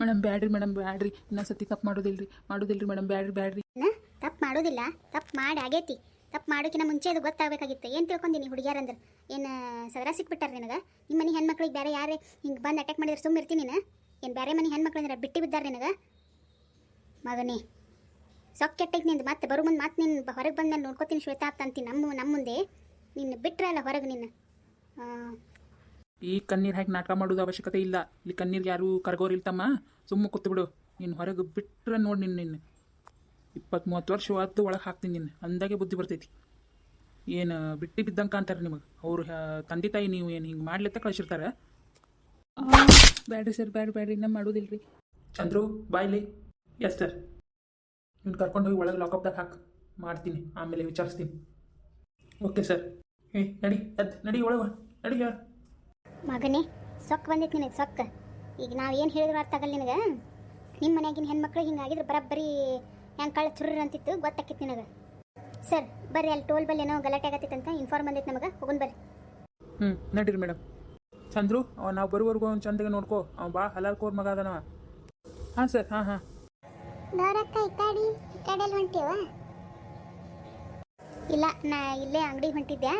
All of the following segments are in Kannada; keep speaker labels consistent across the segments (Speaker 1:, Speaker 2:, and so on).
Speaker 1: ಮೇಡಮ್ ಬ್ಯಾಡ್ರಿ ಮೇಡಮ್ ಬ್ಯಾಡ್ರಿ. ಇನ್ನೊಂದ್ಸತಿ ತಪ್ಪು ಮಾಡೋದಿಲ್ರಿ. ಮಾಡೋದಿಲ್ರಿ ಮೇಡಮ್ ಬ್ಯಾಡ್ರಿ ಬ್ಯಾಡ್ರಿ.
Speaker 2: ತಪ್ಪು ಮಾಡೋದಿಲ್ಲ. ತಪ್ಪು ಮಾಡಿ ಆಗೈತಿ. ತಪ್ಪು ಮಾಡೋಕಿನ ಮುಂಚೆ ಅದು ಗೊತ್ತಾಗಬೇಕಾಗಿತ್ತು. ಏನು ತಿಳ್ಕೊಂದಿನಿ ಹುಡುಗಿಯಾರಂದ್ರೆ ಏನು ಸದರ ಸಿಕ್ಬಿಟ್ಟಾರ ನಿನಗೆ? ನಿಮ್ಮ ಮನೆ ಹೆಣ್ಮಕ್ಳಿಗೆ ಬೇರೆ ಯಾರೇ ಹಿಂಗೆ ಬಂದು ಅಟ್ಯಾಕ್ ಮಾಡಿದ್ರೆ ಸುಮ್ಮ ಇರ್ತೀನಿ ನೀನು? ಏನು ಬೇರೆ ಮನೆ ಹೆಣ್ಮಕ್ಳು ಅಂದ್ರೆ ಬಿಟ್ಟು ಬಿದ್ದಾರೆ ನಿನಗೆ? ಮಗನೇ, ಸೊಕ್ಕ ಕೆಟ್ಟೈತಿ ನಿಂದು ಮತ್ತೆ ಬರೋ ಮುಂದೆ ಮತ್ತೆ ನಿನ್ನ ಹೊರಗೆ ಬಂದ ಮೇಲೆ ನೋಡ್ಕೋತೀನಿ ಶ್ವೇತಾ ಅಂತ ನಮ್ಮ ನಮ್ಮ ಮುಂದೆ. ನಿನ್ನ ಬಿಟ್ರಲ್ಲ ಹೊರಗೆ ನಿನ್ನ.
Speaker 1: ಈ ಕಣ್ಣೀರು ಹಾಕಿ ನಾಟಕ ಮಾಡೋದು ಅವಶ್ಯಕತೆ ಇಲ್ಲ. ಇಲ್ಲಿ ಕಣ್ಣೀರಿಗೆ ಯಾರು ಕರ್ಗೋರು ಇಲ್ತಮ್ಮ ಸುಮ್ಮ ಕೂತು ಬಿಡು ನೀನು ಹೊರಗೆ ಬಿಟ್ಟರೆ ನೋಡಿ ನಿನ್ನ ನಿನ್ನ. ಇಪ್ಪತ್ತು ಮೂವತ್ತು ವರ್ಷ ಹೊತ್ತು ಒಳಗೆ ಹಾಕ್ತೀನಿ ನಿನ್ನ. ಅಂದಾಗೆ ಬುದ್ಧಿ ಬರ್ತೈತಿ. ಏನು ಬಿಟ್ಟು ಬಿದ್ದಂಗೆ ಅಂತಾರೆ ನಿಮಗೆ? ಅವ್ರು ತಂದೆ ತಾಯಿ ನೀವು ಏನು ಹಿಂಗೆ ಮಾಡ್ಲತ್ತ ಕಳಿಸಿರ್ತಾರೆ? ಬ್ಯಾಡ್ರಿ ಸರ್ ಬ್ಯಾಡ್ರಿ ಬ್ಯಾಡ್ರಿ ಇನ್ನೂ ಮಾಡೋದಿಲ್ರಿ. ಚಂದ್ರು ಬಾಯ್ಲಿ ಎಸ್ ಸರ್ ನೀನು ಕರ್ಕೊಂಡು ಹೋಗಿ ಒಳಗೆ ಲಾಕಪ್ದಾಗ ಹಾಕಿ. ಮಾಡ್ತೀನಿ. ಆಮೇಲೆ ವಿಚಾರಿಸ್ತೀನಿ. ಓಕೆ ಸರ್ ಏ ನಡಿ ಅದು ನಡಿ ಒಳಗೆ ನಡಿ ಹೇಳ.
Speaker 2: ಮಗನೇ ಸೊಕ್ಕ ಬಂದೈತಿ ನಿನಗೆ ಸೊಕ್ಕ. ಈಗ ನಾವು ಏನು ಹೇಳಿದ್ರು ಅರ್ಥ ಆಗಲ್ಲ ನಿನಗೆ? ನಿಮ್ಮ ಮನೆಯಾಗಿನ ಹೆಣ್ಮಕ್ಳು ಹಿಂಗಾಗಿದ್ರೆ ಬರಬ್ಬರಿ ಹೆಂಗೆ ಕಳ್ಳ ಚುರ್ರ ಅಂತಿತ್ತು ಗೊತ್ತಾಕಿತ್ತು ನಿನಗೆ. ಸರ್ ಬರ್ರಿ ಅಲ್ಲಿ ಟೋಲ್ ಬಲ್ಲಿ ಏನೋ ಗಲಾಟೆ ಆಗತ್ತಿತ್ತಂತ ಇನ್ಫಾರ್ಮ್ ಬಂದೈತೆ ನಮಗೆ. ಹೋಗೋಣ ಬರ್ರಿ.
Speaker 1: ಹ್ಞೂ ನಡೀರಿ ಮೇಡಮ್ ಚಂದ್ರು ಅವ ನಾವು ಬರುವರೆಗೂ ಅವ್ನು ಚಂದಗೆ ನೋಡ್ಕೋ. ಅವ ಬಾ ಹಲಾಲ್ ಕೋರ್ ಮಗ ಅದನವ. ಹಾಂ ಸರ್ ಹಾಂ ಹಾಂ.
Speaker 2: ದೋರಕ್ಕ ಈ ಕಡೆ ಈ ಕಡೆಯಲ್ಲಿ ಹೊಂಟೀವ? ಇಲ್ಲ ನಾ ಇಲ್ಲೇ ಅಂಗಡಿಗೆ ಹೊಂಟಿದ್ದೆ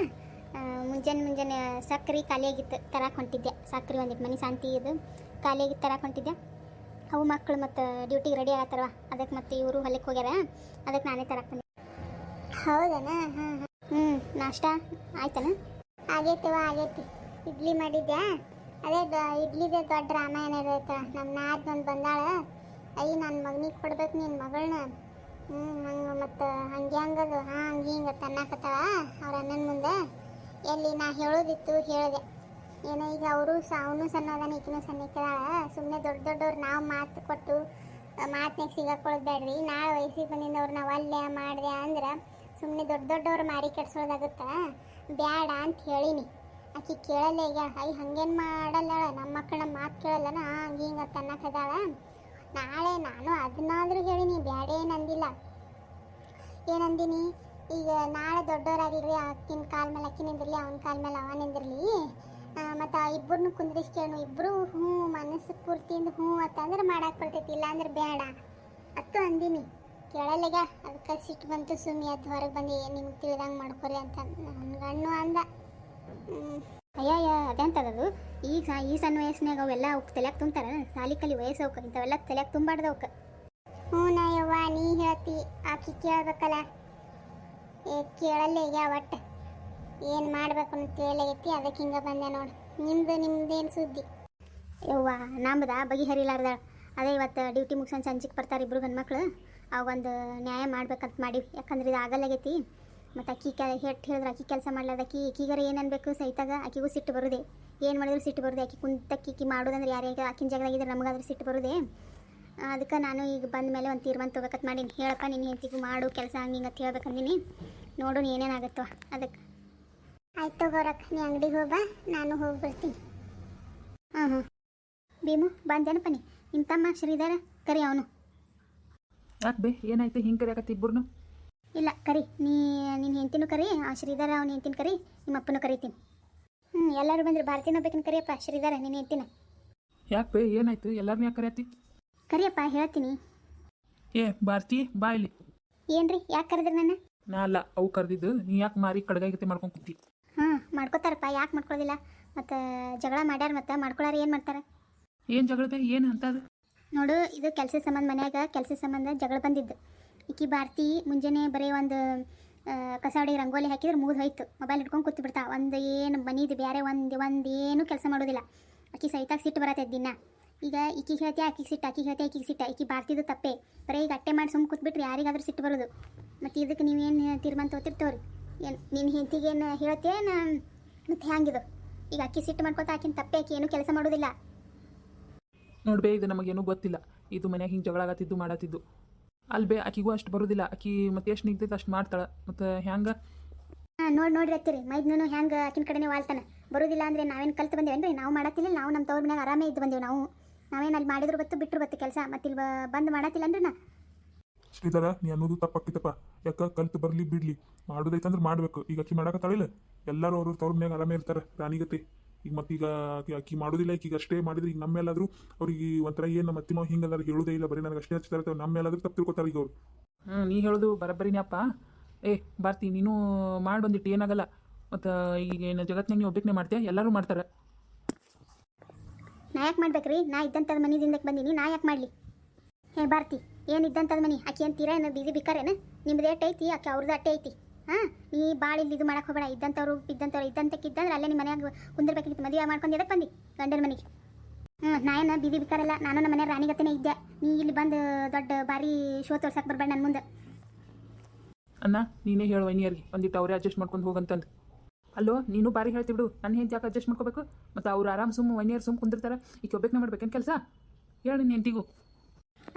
Speaker 2: ಮುಂಜಾನೆ ಮುಂಜಾನೆ ಸಕ್ರೆ ಖಾಲಿಯಾಗಿತ್ತು ತರಕ್ಕೆ ಹೊಂಟಿದ್ದೆ. ಸಕ್ರೆ ಒಂದಿಟ್ಟು ಮನೆ ಶಾಂತಿ ಇದು ಖಾಲಿಯಾಗಿತ್ತು ತರಕ್ಕೆ ಹೊಂಟಿದ್ದೆ. ಅವು ಮಕ್ಕಳು ಮತ್ತು ಡ್ಯೂಟಿಗೆ ರೆಡಿ ಆಗತ್ತಾರವ ಅದಕ್ಕೆ ಮತ್ತೆ ಇವರು ಹೊಲಕ್ಕೆ ಹೋಗ್ಯಾರ. ಅದಕ್ಕೆ ನಾನೇ ತರಕ್ಕೆ ಬಂದೆ. ಹೌದನಾ? ಹಾಂ ಹಾಂ. ಹ್ಞೂ ನಾಷ್ಟ ಆಯ್ತನ? ಆಗೈತವ ಆಗೈತಿ. ಇಡ್ಲಿ ಮಾಡಿದ್ದೆ ಅದೇ ದ- ಇಡ್ಲಿದೆ ದೊಡ್ಡ ರಾಮಾಯಣ ಇರೈತ. ನಮ್ಮ ನಾದ್ನೊಂದು ಬಂದಾಳ. ಅಯ್ಯ ನನ್ನ ಮಗನಿಗೆ ಕೊಡ್ಬೇಕು ನಿನ್ನ ಮಗಳನ್ನ ಹ್ಞೂ ಹಂಗೆ ಮತ್ತು ಹಂಗೆ ಹಂಗದು. ಹಾಂ ಹಂಗೆ ಹಿಂಗೆ ತನ್ನಕತ್ತಾವ ಅವ್ರ ಅಣ್ಣನ ಮುಂದೆ. ಎಲ್ಲಿ ನಾ ಹೇಳೋದಿತ್ತು ಹೇಳಿದೆ. ಏನೋ ಈಗ ಅವರು ಸ ಅವನು ಸಣ್ಣದಾನ ಈಕಿನೂ ಸಣ್ಣ ಸುಮ್ಮನೆ ದೊಡ್ಡ ದೊಡ್ಡವ್ರು ನಾವು ಮಾತು ಕೊಟ್ಟು ಮಾತಿನಾಗ ಸಿಗಾಕೊಳ್ಳೋದು ಬೇಡ್ರಿ ನಾಳೆ ವಯಸ್ಸಿಗೆ ಬಂದಿದ್ದವ್ರು ನಾವು ಅಲ್ಲೇ ಮಾಡಿದೆ ಅಂದ್ರೆ ಸುಮ್ಮನೆ ದೊಡ್ಡ ದೊಡ್ಡವ್ರು ಮಾರಿ ಕೆಡ್ಸೋದಾಗುತ್ತಾ? ಬ್ಯಾಡ ಅಂತ ಹೇಳಿನಿ. ಆಕಿ ಕೇಳಲ್ಲ ಈಗ, ಐ, ಹಂಗೇನು ಮಾಡಲ್ಲ ನಮ್ಮ ಮಕ್ಕಳ ಮಾತು ಕೇಳಲ್ಲ ಹಂಗೆ ಹಿಂಗೆ ತನ್ನಕದಾಳ ನಾಳೆ ನಾನು ಅದನ್ನಾದರೂ ಹೇಳಿನಿ ಬೇಡ ಏನಂದಿಲ್ಲ ಏನಂದಿನಿ? ಈಗ ನಾಳೆ ದೊಡ್ಡವರಾಗಿರ್ಲಿ ಅಕ್ಕಿನ ಕಾಲ ಮೇಲೆ ಅಕ್ಕಿ ನಿಂದಿರ್ಲಿ ಅವನ ಕಾಲ ಮೇಲೆ ಅವ ನಿಂದಿರ್ಲಿ ಮತ್ತು ಇಬ್ಬರನ್ನು ಕುಂದ್ರಿಸಿ ಕೇಳು ಇಬ್ಬರು ಹ್ಞೂ ಮನಸ್ಸು ಪೂರ್ತಿಯಿಂದ ಹ್ಞೂ ಅಂತಂದ್ರೆ ಮಾಡಕ್ಕೆ ಬರ್ತೈತಿ ಇಲ್ಲಾಂದ್ರೆ ಬೇಡ. ಅತ್ತು ಅಂದಿನಿ ಕೇಳಲ್ಲಗ ಅದಕ್ಕೆ ಸಿಟ್ಟು ಬಂತು ಸುಮ್ಮಿ ಅದು ಹೊರಗೆ ಬಂದು ನಿಮ್ಗೆ ತಿಳಿದಂಗೆ ಮಾಡ್ಕೊರಿ ಅಂತ ನನ್ನ ಗಣ್ಣು ಅಂದ. ಅಯ್ಯಯ್ಯ ಅದೆಂತದದು ಈಗ ಈ ಸಣ್ಣ ವಯಸ್ಸಿನಾಗ ಅವೆಲ್ಲ ಅವಕ್ಕೆ ತಲೆಯಾಗ ತುಂಬ್ತಾರ? ಸಾಲಿ ಕಲಿ ವಯಸ್ಸು ಅವಕ್ಕೆ ಇಂಥವೆಲ್ಲ ತಲೆಯಾಗ ತುಂಬಾಡ್ದು ಅವಕ್ಕೆ ಹ್ಞೂ ನಾ ಯವ್ವ ನೀ ಹೇಳ್ತಿ ಆಕಿ ಕೇಳ್ಬೇಕಲ್ಲ. ಕೇಳಲ್ಲ ಈಗ ಒಟ್ಟು. ಏನು ಮಾಡ್ಬೇಕು ಅಂತ ಕೇಳಲಾಗೈತಿ ಅದಕ್ಕೆ ಹಿಂಗೆ ಬಂದೆ ನೋಡಿ. ನಿಮ್ದು, ನಿಮ್ದೇನು ಸುದ್ದಿ? ಯವ್ವ ನಮ್ದ ಬಗೆಹರಿಲಾರ್ದ ಅದೇ ಇವತ್ತು ಡ್ಯೂಟಿ ಮುಗಿಸ್ಕೊಂಡು ಸಂಜೆಗೆ ಬರ್ತಾರೆ ಇಬ್ರು ಗಂಡ್ಮಕ್ಳು ಒಂದು ನ್ಯಾಯ ಮಾಡ್ಬೇಕಂತ ಮಾಡೀವಿ. ಯಾಕಂದ್ರೆ ಇದು ಆಗಲ್ಲಾಗೈತಿ. ಮತ್ತು ಅಕ್ಕಿ ಕೆ ಹೆಟ್ಟು ಹೇಳಿದ್ರೆ ಅಕ್ಕಿ ಕೆಲಸ ಮಾಡ್ಲಾರ್ದ. ಅಕ್ಕಿ ಅಕ್ಕಿಗಾರ ಏನು ಸಹಿತಾಗ ಅಕ್ಕಿಗೂ ಸಿಟ್ಟು ಬರುದೆ. ಏನು ಮಾಡಿದ್ರು ಸಿಟ್ಟು ಬರುದೆ? ಅಕ್ಕಿ ಕುಂತಕ್ಕಿ ಮಾಡೋದಂದ್ರೆ ಯಾರ್ಯಾಗ ಅಕ್ಕಿನ ಜಾಗದಾಗಿದ್ರೆ ನಮಗಾದ್ರೆ ಸಿಟ್ಟು ಬರುದೆ. ಅದಕ್ಕೆ ನಾನು ಈಗ ಬಂದ ಮೇಲೆ ಒಂದು ತೀರ್ಮಾನ ತೊಗೋಕತ್ ಮಾಡೀನಿ ಹೇಳಪ್ಪ ನಿನ್ನ ಹೆಂಡತಿಗೂ ಮಾಡು ಕೆಲಸ ಹಂಗೆ ಹಿಂಗೆ ಅಂತ ಹೇಳ್ಬೇಕಂದಿನಿ. ನೋಡು ಏನೇನಾಗುತ್ತೋ ಅದಕ್ಕೆ ಆಯ್ತು ತಗೋರಕ್ಕ ನೀ ಅಂಗಡಿಗೆ ಹೋಗ ನಾನು ಹೋಗಿ ಬರ್ತೀನಿ. ಹಾಂ ಹಾಂ. ಭೀಮು ಬಂದೇನಪ್ಪ ನೀ? ನಿಮ್ಮ ತಮ್ಮ ಶ್ರೀಧರ ಕರಿ ಅವನು.
Speaker 1: ಯಾಕೆ ಬೇ ಏನಾಯ್ತು? ಹಿಂಗೆ ಕರಿಯಾಕತ್ತಿ ಇಬ್ಬರು
Speaker 2: ಇಲ್ಲ ಕರಿ. ನೀ ನಿನ್ನ ಹೆಂಡ್ತಿನೂ ಕರಿ ಆ ಶ್ರೀಧರ ಅವನ ಹೆಂಡ್ತಿನ ಕರಿ ನಿಮ್ಮ ಅಪ್ಪನೂ ಕರಿತೀನಿ. ಹ್ಞೂ ಎಲ್ಲರೂ ಬಂದ್ರೆ ಭಾರತೀನ ಬೇಕನ್ ಕರಿಯಪ್ಪ ಶ್ರೀಧರ ನಿನ್ನ ಹೆಂಡ್ತಿನ.
Speaker 1: ಯಾಕೆ ಬೇ ಏನಾಯ್ತು? ಎಲ್ಲರನ್ನೂ ಯಾಕೆ ಕರಿಯತ್ತಿ?
Speaker 2: ಕರಿಯಪ್ಪ ಹೇಳ್ತೀನಿ.
Speaker 1: ಏ ಭಾರತಿ ಬಾ ಇಲ್ಲಿ.
Speaker 2: ಏನ್ರಿ ಯಾಕೆ ಕರೆದ್ರಿ ನನ್ನ?
Speaker 1: ನಾ ಅಲ್ಲ ಅವು ಕರೆದಿದ್ದು. ನೀ ಯಾಕೆ ಮಾರಿ ಕಡ್ಗಾಗಿತ್ತೆ ಮಾಡ್ಕೊಂಡು ಕೂತಿ?
Speaker 2: ಹಾಂ ಮಾಡ್ಕೋತಾರಪ್ಪ ಯಾಕೆ ಮಾಡ್ಕೊಳ್ಳೋದಿಲ್ಲ ಮತ್ತು ಜಗಳ ಮಾಡ್ಯಾರ ಮತ್ತು ಮಾಡ್ಕೊಳ್ಳಾರ ಏನು ಮಾಡ್ತಾರೆ?
Speaker 1: ಏನು ಜಗಳ ಬೇ ಏನು ಅಂತ ಅದು?
Speaker 2: ನೋಡು ಇದು ಕೆಲಸ ಸಂಬಂಧ ಮನ್ಯಾಗ ಕೆಲಸ ಸಂಬಂಧ ಜಗಳ ಬಂದಿದ್ದು. ಈಕಿ ಭಾರತಿ ಮುಂಜಾನೆ ಬರೀ ಒಂದು ಕಸಾಡಿ ರಂಗೋಲಿ ಹಾಕಿದ್ರೆ ಮುಗಿದು ಹೋಯ್ತು. ಮೊಬೈಲ್ ಹಿಡ್ಕೊಂಡು ಕೂತು ಬಿಡ್ತಾ ಒಂದು ಏನು ಮನಿದು ಬೇರೆ ಒಂದು ಒಂದು ಏನು ಕೆಲಸ ಮಾಡೋದಿಲ್ಲ. ಆಕಿ ಸಹಿತಾಗಿ ಸಿಟ್ಟು ಬರತ್ತೆ ದಿನ. ಈಗ ಈಕಿಗೆ ಹೇಳ್ತೀಯ ಆಕಿಗೆ ಸಿಟ್ಟು ಆಕಿಗೆ ಹೇಳ್ತೀಯ ಆಕಿಗೆ ಸಿಟ್ಟ. ಈಕಿ ಬಾರ್ತಿದ್ದು ತಪ್ಪೆ. ಬರೀ ಈಗ ಅಟ್ಟೆ ಮಾಡಿ ಸುಮ್ಮನೆ ಕೂತ್ಬಿಟ್ರೆ ಯಾರಿಗಾದ್ರೂ ಸಿಟ್ಟು ಬರೋದು. ಮತ್ತು ಇದಕ್ಕೆ ನೀವೇನು ತೀರ್ಮಾನ ತೊಗೊತಿರ್ತವ್ರಿ ಏನು ನಿನ್ನ ಹೆಂಡತಿಗೇನು ಹೇಳ್ತೇನ ಮತ್ತು ಹ್ಯಾಂಗಿದು? ಈಗ ಅಕ್ಕಿ ಸಿಟ್ಟು ಮಾಡ್ಕೊತಾ ಆಕಿನ ತಪ್ಪೆ ಆಕಿ ಏನು ಕೆಲಸ ಮಾಡೋದಿಲ್ಲ.
Speaker 1: ನೋಡ್ಬೇ ಇದು ನಮಗೇನು ಗೊತ್ತಿಲ್ಲ. ಇದು ಮನ್ಯಾಗ ಹಿಂಗೆ ಜಗಳ ಆಗತ್ತಿದ್ದು ಮಾಡತ್ತಿದ್ದು. ಅಲ್ಬೇ ಬೇ ಆಕಿಗೂ ಅಷ್ಟು ಬರೋದಿಲ್ಲ. ಆಕಿ ಮತ್ತೆ ಎಷ್ಟು ನಿಗ್ತೈತೆ ಅಷ್ಟು ಮಾಡ್ತಾಳೆ. ಮತ್ತು ಹ್ಯಾಂಗೆ?
Speaker 2: ಹಾಂ ನೋಡಿ ನೋಡ್ರಿ ಹತ್ತಿರಿ ಮೈದ್ನೂ ಹ್ಯಾಂಗೆ ಆಕಿನ ಕಡೆನೇ ವಾಳ್ತಾನೆ ಬರೋದಿಲ್ಲ ಅಂದರೆ ನಾವೇನು ಕಲ್ತು ಬಂದೇವೇನ್ರಿ? ನಾವು ಮಾಡತ್ತಿಲ್ಲ ನಾವು ನಮ್ಮ ತವ್ರ ಮನ್ಯಾಗ ಆರಾಮೇ ಇದ್ದು ಬಂದೇವು ನಾವು. ನಾವೇನು ಅಲ್ಲಿ ಮಾಡಿದ್ರು ಬತ್ತು ಬಿಟ್ಟರು ಬತ್ತು ಕೆಲಸ ಮತ್ತೆ ಇಲ್ಲಿ ಬಂದು ಮಾಡತ್ತಿಲ್ಲನ್ರಿ ನಾ
Speaker 3: ಶ್ರೀಧರ ನೀ ಅನ್ನೋದು ತಪ್ಪಾಕಿತ್ತಪ್ಪ ಯಾಕ ಕಲ್ತು ಬರ್ಲಿ ಬಿಡ್ಲಿ. ಮಾಡೋದೈತಂದ್ರೆ ಮಾಡಬೇಕು. ಈಗ ಅಕ್ಕಿ ಮಾಡಕತ್ತಾಳಿಲ್ಲ ಎಲ್ಲರೂ ಅವ್ರ ತವ್ರ ಮನ್ಯಾಗ ಆರಾಮೇ ಇರ್ತಾರೆ ರಾಣಿಗತಿ. ಈಗ ಮತ್ತೆ ಈಗ ಅಕ್ಕಿ ಮಾಡೋದಿಲ್ಲ ಈಗ ಅಷ್ಟೇ ಮಾಡಿದ್ರೆ ಈಗ ನಮ್ಮ ಮೇಲಾದ್ರೂ ಅವ್ರಿಗೆ ಒಂಥರ ಏನು ನಮ್ಮ ಹಿಂಗಲ್ಲ ಹಿಂಗದಾರ ಹೇಳೋದೇ ಇಲ್ಲ ಬರೀ ನನಗೆ ಅಷ್ಟೇ ಹಚ್ತಾರೆ ನಮ್ಮ ಮೇಲಾದ್ರೂ ತಪ್ಪು ತಿಳ್ಕೊತಾರೆ ಈಗ ಅವ್ರು.
Speaker 1: ಹ್ಞೂ ನೀ ಹೇಳೋದು ಬರಬ್ಬರಿನಪ್ಪ ಏ ಬರ್ತಿ ನೀನು ಮಾಡಿ ಬಂದಿಟ್ಟು ಏನಾಗಲ್ಲ. ಮತ್ತು ಈಗ ಏನು ಜಗತ್ತಿನಾಗ ನೀವು ಒಬ್ಬಕ್ಕೆ ಮಾಡ್ತೀಯ? ಎಲ್ಲರೂ ಮಾಡ್ತಾರೆ.
Speaker 2: ನಾ ಯಾಕೆ ಮಾಡ್ಬೇಕ್ರಿ? ನಾ ಇದ್ದಂಥದ್ದು ಮನಿದಿಂದಕ್ಕೆ ಬಂದೀನಿ, ನಾ ಯಾಕೆ ಮಾಡಲಿ? ಹೇ, ಭಾರತಿ, ಏನು ಇದ್ದಂಥದ್ದು ಮನಿ? ಆಕೆ ಏನು ತೀರಾ ಏನು ಬೀದಿ ಬಿಕ್ಕಾರೇನ? ನಿಮ್ದು ಏಟ್ ಐತಿ, ಆಕೆ ಅವ್ರದ್ದು ಅಟ್ಟೆ ಐತಿ. ಹಾಂ, ನೀ ಭಾಳ ಇಲ್ಲಿ ಇದು ಮಾಡಕ್ಕೆ ಹೋಗಬೇಡ. ಇದ್ದಂಥವ್ರು ಇದ್ದಂಥವ್ರು ಇದ್ದಂತಕ್ಕಿದ್ದಂದ್ರೆ ಅಲ್ಲೇ ನಿಮ್ಮ ಮನೆಯಾಗ ಕುಂದಿರ್ಬೇಕಿತ್ತು. ಮದುವೆ ಮಾಡ್ಕೊಂಡು ಎದಕ್ಕೆ ಬಂದು ಗಂಡನ ಮನೆಗೆ? ಹ್ಞೂ ನಾ ಏನು ಬೀದಿ ಬಿಕ್ಕಾರಲ್ಲ. ನಾನು ನಮ್ಮ ಮನೆ ರಾಣಿಗತ್ತನೇ ಇದ್ದೆ. ನೀ ಇಲ್ಲಿ ಬಂದು ದೊಡ್ಡ ಭಾರಿ ಶೋ ತೋರ್ಸಕ್ಕೆ ಬರಬೇಡ ನನ್ನ ಮುಂದೆ.
Speaker 1: ಅಣ್ಣ, ನೀನೇ ಹೇಳು ವೈನಿಯರ್ಗೆ. ಒಂದಿಟ್ಟು ಅವರೇ ಅಡ್ಜಸ್ಟ್ ಮಾಡ್ಕೊಂಡು ಹೋಗಂತಂದು. ಅಲ್ಲೋ ನೀನು ಬಾರಿ ಹೇಳ್ತಿ ಬಿಡು. ನನ್ನ ಹೆಂಡತಿ ಯಾಕೆ ಅಡ್ಜಸ್ಟ್ ಮಾಡ್ಕೋಬೇಕು? ಮತ್ತು ಅವ್ರು ಆರಾಮ್ ಸುಮ್ಮ ವೈನಿಯರ್ ಸುಮ್ಮ ಕುಂದಿರ್ತಾರೆ. ಈಗ ಒಬ್ಬಕ್ಕೆ ಮಾಡ್ಬೇಕೇನು ಕೆಲಸ? ಹೇಳು ನಿನ್ನ ಹೆಂಡ್ತಿಗೂ.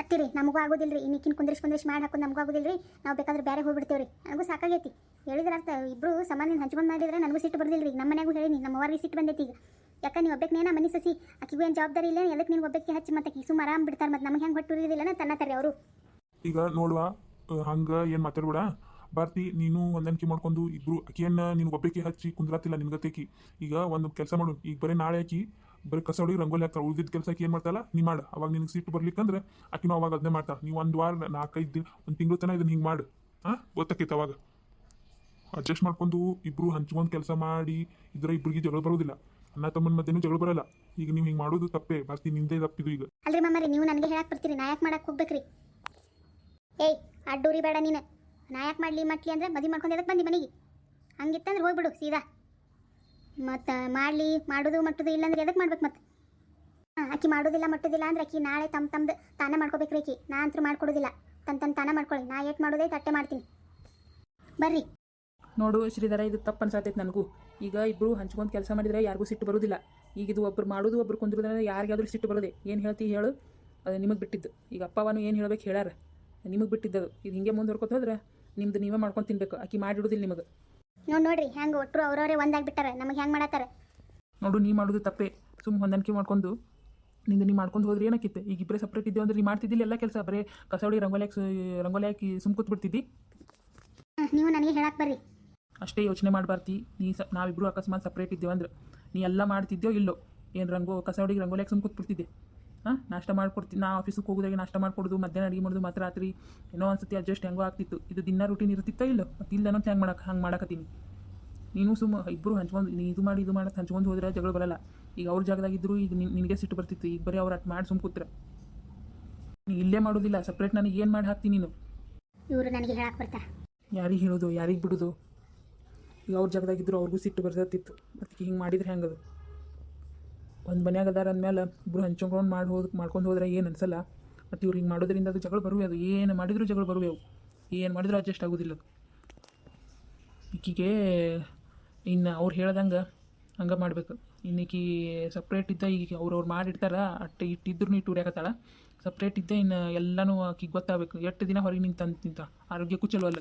Speaker 2: ಅತ್ತಿರಿ ನಮಗೂ ಆಗೋದಿಲ್ಲ ರೀ ಇನ್ನಿಕ್ಕಿನ ಕುಂದ್ರಿಸ್ ಕುಂದ್ರಿಸ್ ಮಾಡಿ ಹಾಕೊಂಡು ನಮಗೂ ಆಗೋದಿಲ್ಲ ರೀ ನಾವು ಬೇಕಾದ್ರೆ ಬೇರೆ ಹೋಗ್ಬಿಡ್ತೇವೆ ರೀ ನನಗೂ ಸಾಕಾಗೈತಿ. ಹೇಳಿದ್ರೆ ಅರ್ಥ ಇಬ್ಬರು ಸಮಾನ ಹಂಚ್ಕೊಂಡು ಮಾಡಿದ್ರೆ ನನಗೂ ಸಿಟ್ಟು ಬರ್ದಿಲ್ಲ ರೀ ನಮ್ಮ ಮನೆಗೂ ಹೇಳಿ ನಮ್ಮ ಅವ್ರಿಗೆ ಸಿಟ್ಟು ಬಂದೈತಿ ಈಗ. ಯಾಕೆ ನೀವು ಒಬ್ಬಕ್ಕೆ ಮನೆ ಸಸಿ. ಆಕಿಗೂ ಏನು ಜವಾಬ್ದಾರಿ ಇಲ್ಲ ಎದಕ್ಕೆ ನೀನು ಒಬ್ಬಕ್ಕೆ ಹಚ್ಚಿ ಮತ್ತೆ ಆಕಿ ಸುಮ್ಮ ಆರಾಮ್ ಬಿಡ್ತಾರೆ. ಮತ್ತೆ ನಮಗೆ ಹೆಂಗೆ ಹೊಟ್ಟು ತನ್ನ ತನ್ನತಾರೆ ಅವರು.
Speaker 3: ಈಗ ನೋಡುವ ಹಂಗೆ ಏನು ಮಾತಾಡ್ಬೇಡ. ಭಾರತಿ, ನೀನು ಹೊಂದಾಣಿಕೆ ಮಾಡ್ಕೊಂಡು ಇಬ್ರು ಆಕಿಯನ್ನ ನೀನು ಒಬ್ಬಕ್ಕೆ ಹಚ್ಚಿ ಕುಂದ್ರಾತಿಲ್ಲ ನಿನ್ಗತೇಕಿ ಈಗ ಒಂದು ಕೆಲಸ ಮಾಡು. ಈಗ ಬರೀ ನಾಳೆ ಆಕಿ ಬರೀ ಕಸ ಹೊಡಿ, ರಂಗೋಲಿ ಹಾಕ್ತಾಳೆ. ಉಳಿದಿದ್ದ ಕೆಲಸಕ್ಕೆ ಏನ್ ಮಾಡ್ತಾಳ? ನೀ ಮಾಡು. ಅವಾಗ ನಿನಗೆ ಸಿಟ್ಟು ಬರ್ಲಿಕ್ಕಂದ್ರೆ ಆಕಿನೂ ಅವಾಗ ಅದನ್ನೇ ಮಾಡ್ತಾ ನೀವು ಒಂದು ವಾರ, ನಾಲ್ಕೈದು ದಿನ ಒಂದು ತಿಂಗಳು ತನಕ ಇದನ್ನ ಹಿಂಗೆ ಮಾಡು. ಹಾಂ ಗೊತ್ತಾಕೈತೆ ಅವಾಗ. ಅಡ್ಜಸ್ಟ್ ಮಾಡ್ಕೊಂಡು ಇಬ್ರು ಹಂಚ್ಕೊಂಡು ಕೆಲಸ ಮಾಡಿ, ಇದ್ರ ಇಬ್ರಿಗೆ ಜಗಳ ಬರೋದಿಲ್ಲ. ಅಣ್ಣ ತಮ್ಮನ ಮಧ್ಯೆನೂ ಜಗಳ ಬರಲ್ಲ. ಈಗ ನೀವು ಹಿಂಗೆ ಮಾಡೋದು ತಪ್ಪೇ. ಬರ್ತಿ ನಿಂದೇ ತಪ್ಪಿದು ಈಗ.
Speaker 2: ಅಲ್ರಿ ನೀವು ನನಗೆ ಹೇಳಕ್ ಬರ್ತೀರಿ. ನಾ ಯಾಕೆ ಮಾಡಕ್ಕೆ ಹೋಗ್ಬೇಕ್ರಿ? ಏಯ್, ಅಡ್ಡೂರಿ ಬೇಡ ನೀನು. ನಾ ಯಾಕೆ ಮಾಡಲಿ ಮಟ್ಲಿ ಅಂದ್ರೆ ಮದುವೆ ಮಾಡ್ಕೊಂಡು ಎದಕ್ಕೆ ಬಂದಿ ಮನೆಗೆ? ಹಂಗಿತ್ತಂದ್ರೆ ಹೋಗ್ಬಿಡು ಸೀದಾ. ಮತ್ತು ಮಾಡಲಿ, ಮಾಡೋದು, ಮಟ್ಟದು ಇಲ್ಲಾಂದ್ರೆ ಎದಕ್ಕೆ ಮಾಡ್ಬೇಕು ಮತ್ತೆ? ಆಕಿ ಮಾಡೋದಿಲ್ಲ, ಮಟ್ಟದಿಲ್ಲ ಅಂದ್ರೆ ಅಕ್ಕಿ ನಾಳೆ ತಮ್ಮ ತಮ್ಮದು ತಾನೇ ಮಾಡ್ಕೋಬೇಕ್ರಿ ಅಕ್ಕಿ ನಾ ಅಂತೂ ಮಾಡ್ಕೊಡೋದಿಲ್ಲ. ತನ್ನ ತನ್ನ ತಾನೇ ಮಾಡ್ಕೊಳ್ಳಿ. ನಾ ಏಟ್ ಮಾಡೋದೇ ತಟ್ಟೆ ಮಾಡ್ತೀನಿ. ಬರ್ರಿ.
Speaker 1: ನೋಡು ಶ್ರೀಧರ, ಇದು ತಪ್ಪು ಅನ್ಸತೈತೆ ನನಗೂ. ಈಗ ಇಬ್ಬರು ಹಂಚ್ಕೊಂಡು ಕೆಲಸ ಮಾಡಿದರೆ ಯಾರಿಗೂ ಸಿಟ್ಟು ಬರೋದಿಲ್ಲ. ಈಗ ಇದು ಒಬ್ರು ಮಾಡೋದು, ಒಬ್ರು ಕುಂದ್ರದ್ರೆ ಯಾರಿಗಾದ್ರೂ ಸಿಟ್ಟು ಬರೋದೆ. ಏನು ಹೇಳ್ತಿ ಹೇಳು. ಅದು ನಿಮಗೆ ಬಿಟ್ಟಿದ್ದು. ಈಗ ಅಪ್ಪವನು ಏನು ಹೇಳ್ಬೇಕು ಹೇಳಾರ ನಿಮಗೆ ಬಿಟ್ಟಿದ್ದದು. ಇದು ಹಿಂಗೆ ಮುಂದುವರ್ಕೋತ ಹೋದ್ರೆ ನಿಮ್ದು ನೀವೇ ಮಾಡ್ಕೊಂಡು ತಿನ್ಬೇಕು. ಆಕಿ ಮಾಡಿಡೋದಿಲ್ಲ ನಿಮಗೆ.
Speaker 2: ನೋಡಿ ನೋಡ್ರಿ ಹೆಂಗೆ ಒಟ್ಟರು ಅವ್ರವರೇ ಒಂದಾಗ್ಬಿಟ್ಟಾರೆ ನಮಗೆ ಹೆಂಗ್ ಮಾಡತ್ತಾರ?
Speaker 1: ನೋಡು ನೀ ಮಾಡೋದು ತಪ್ಪೇ. ಸುಮ್ಮ ಹೊಂದಾಣಿಕೆ ಮಾಡ್ಕೊಂಡು ನಿಂದು ನೀ ಮಾಡ್ಕೊಂಡು ಹೋದ್ರೆ ಏನಕ್ಕಿತ್ತು? ಈಗ ಇಬ್ಬರೇ ಸಪ್ರೇಟ್ ಇದ್ದೇವೆ ಅಂದ್ರೆ ನೀ ಮಾಡ್ತಿದ್ದಿಲ್ಲ ಎಲ್ಲ ಕೆಲಸ ಬರೇ ಕಸೌಡಿ ರಂಗೋಲಿ ಹಾಕಿ ರಂಗೋಲಿ ಹಾಕಿ ಸುಮ್ ಕೂತ್ಬಿಡ್ತಿದ್ದಿ
Speaker 2: ಬಿಡ್ತಿದ್ದಿ? ನೀವು ನನಗೆ ಹೇಳಕ್ಕೆ ಬರ್ರಿ.
Speaker 1: ಅಷ್ಟೇ ಯೋಚನೆ ಮಾಡಬಾರ್ತಿ. ನೀ ಸ ನಾವಿಬ್ರು ಅಕಸ್ಮಾತ್ ಸಪ್ರೇಟ್ ಇದ್ದೇವೆ ಅಂದ್ರೆ ನೀ ಎಲ್ಲ ಮಾಡ್ತಿದ್ಯೋ ಇಲ್ಲೋ? ಏನು ರಂಗೋ ಕಸ ಹೊಡಿಗೆ ರಂಗೋಲಿ ಹಾಕಿ ಸುಮ್ ಕೂತ್ಬಿಡ್ತಿದ್ದೆ ಹಾಂ ನಾಷ್ಟ ಮಾಡಿಕೊಡ್ತೀನಿ ನಾ ಆಫೀಸಿಗೆ ಹೋಗೋದಾಗೆ ನಾಷ್ಟ ಮಾಡಿಕೊಡೋದು ಮಧ್ಯಾಹ್ನ ಅಡುಗೆ ಮಾಡೋದು ಮತ್ತೆ ರಾತ್ರಿ ಏನೋ ಒಂದ್ಸತಿ ಅಡ್ಜಸ್ಟ್ ಹೆಂಗೋ ಆಗ್ತಿತ್ತು. ಇದು ದಿನ ರೂಟೀನ್ ಇರ್ತಿತ್ತೋ ಇಲ್ಲೋ? ಮತ್ತೆ ಇಲ್ಲ ಅನ್ನೋದು ಹೆಂಗೆ ಮಾಡಕ್ಕೆ ಹಂಗೆ ಮಾಡಕತ್ತೀನಿ. ನೀನು ಸುಮ್ಮ ಇಬ್ಬರು ಹಂಚ್ಕೊಂಡು ನೀ ಇದು ಮಾಡಿ ಇದು ಮಾಡಕ್ಕೆ ಹಂಚ್ಕೊಂಡು ಹೋದ್ರೆ ಜಗಳ ಬರಲ್ಲ. ಈಗ ಅವ್ರ ಜಾಗದಾಗಿದ್ದರು ಈಗ ನಿನ್- ನಿನಗೆ ಸಿಟ್ಟು ಬರ್ತಿತ್ತು. ಈಗ ಬರೀ ಅವ್ರು ಅಟ್ ಮಾಡಿ ಸುಮ್ ಕೂತ್ರ. ನೀ ಇಲ್ಲೇ ಮಾಡೋದಿಲ್ಲ. ಸಪ್ರೇಟ್ ನನಗೆ ಏನು ಮಾಡಿ ಹಾಕ್ತೀನಿ ನೀನು?
Speaker 2: ಇವರು ನನಗೆ ಹೇಳಕ್ಕೆ ಬರ್ತಾ?
Speaker 1: ಯಾರಿಗೆ ಹೇಳೋದು ಯಾರಿಗೆ ಬಿಡೋದು? ಈಗ ಅವ್ರ ಜಾಗದಾಗಿದ್ರು ಅವ್ರಿಗೂ ಸಿಟ್ಟು ಬರ್ತಿತ್ತು. ಅದಕ್ಕೆ ಹಿಂಗೆ ಮಾಡಿದ್ರೆ ಹೆಂಗದು? ಒಂದು ಮನ್ಯಾಗ ಅದಾರ ಅಂದಮೇಲೆ ಇಬ್ಬರು ಹಂಚ್ಕೊಂಡು ಮಾಡಿ ಹೋದ್, ಮಾಡ್ಕೊಂಡು ಹೋದ್ರೆ ಏನು ಅನ್ಸಲ್ಲ. ಮತ್ತು ಇವ್ರು ಹಿಂಗೆ ಮಾಡೋದ್ರಿಂದ ಅದು ಜಗಳ ಬರುವೆ ಅದು. ಏನು ಮಾಡಿದ್ರು ಜಗಳ ಬರುವೆ ಅವು. ಏನು ಮಾಡಿದ್ರು ಅಡ್ಜಸ್ಟ್ ಆಗೋದಿಲ್ಲ ಅದು. ಈಕಿಗೆ ಇನ್ನು ಅವ್ರು ಹೇಳ್ದಂಗೆ ಹಂಗೆ ಮಾಡ್ಬೇಕು. ಇನ್ನೀಕಿ ಸಪ್ರೇಟ್ ಇದ್ದ ಈಗ ಅವ್ರವ್ರು ಮಾಡಿರ್ತಾರ, ಅಟ್ಟು ಇಟ್ಟಿದ್ರು ನೀ ಟೂರ್ಯಾಕತ್ತಾಳ ಸಪ್ರೇಟ್ ಇದ್ದ ಇನ್ನು ಎಲ್ಲನೂ ಆಕಿಗೆ ಗೊತ್ತಾಗಬೇಕು. ಎಷ್ಟು ದಿನ ಹೊರಗೆ ನಿಂತ ತಿಂತ ಆರೋಗ್ಯಕ್ಕೂ ಚಲೋ ಅಲ್ಲ.